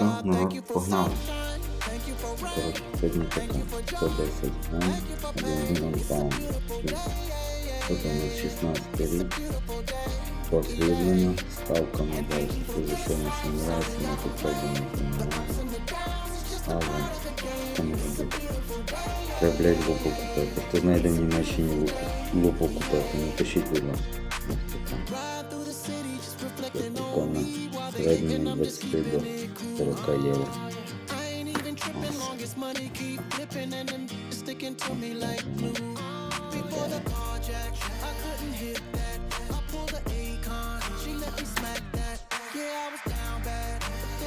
То, ну, погнали. Коротше, сьогодні така 110 грам, 1 паунд. Тут у нас 16 рік. Посріблено, ставка на дальше, дуже сильно сумнівається, ми попробуємо помагати. Але що може бути? Треба, блядь, лупу купити. Хто знайде в Німеччині лупу, лупу купити, не пишіть, будь ласка. Ось така. Це прикольно. В середньому 20 до 40 євро.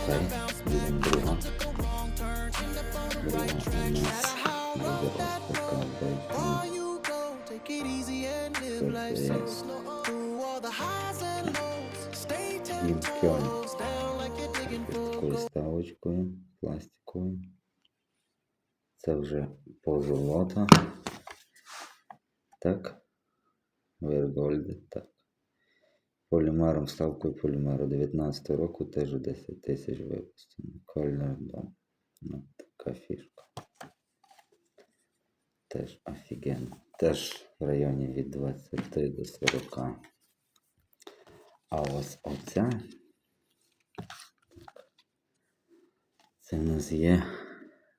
Ось. Окей, будемо друга. Друга у нас буде ось така бейкон. Їм. Такою ставочкою пластиковою. Це вже позолота. Так. Вергольд, так. Полімером, ставкою полімеру 19 року теж 10 тисяч випустено. Колір дом. Ну, така фішка. Теж офігенно. Теж в районі від 20 до 40. А ось оця. Це в нас є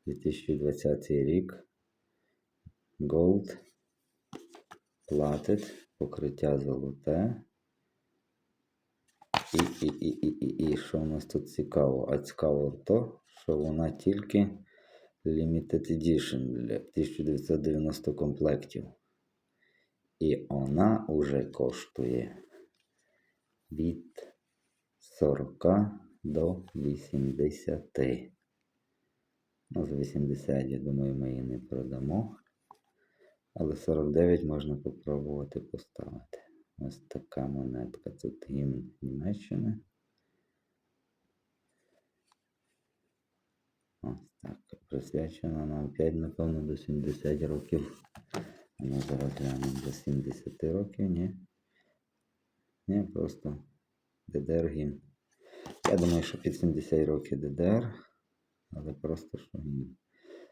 2020 рік. Gold. Plated. Покриття золоте. І, і, і, і, і, і що у нас тут цікаво? А цікаво то, що вона тільки Limited Edition для 1990 комплектів. І вона вже коштує від 40 до 80. Ну, за 80, я думаю, ми її не продамо. Але 49 можна попробувати поставити. Ось така монетка. Тут гімн Німеччини. Ось так. Присвячена нам 5, напевно, до 70 років. Ми зараз глянемо до 70 років, ні? Ні, просто ДДР гімн. Я думаю, що під 70 років ДДР, але просто що гімн.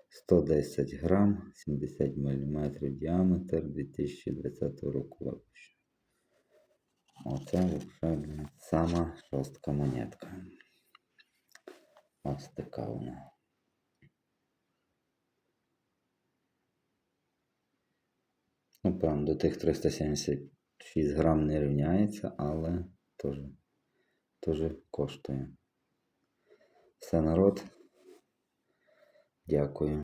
110 грам, 70 мм діаметр 2020 року випущено. Оце вже сама шостка монетка. Ось така вона. Ну, певно, до тих 376 грам не рівняється, але теж, теж коштує. Все народ. Дякую.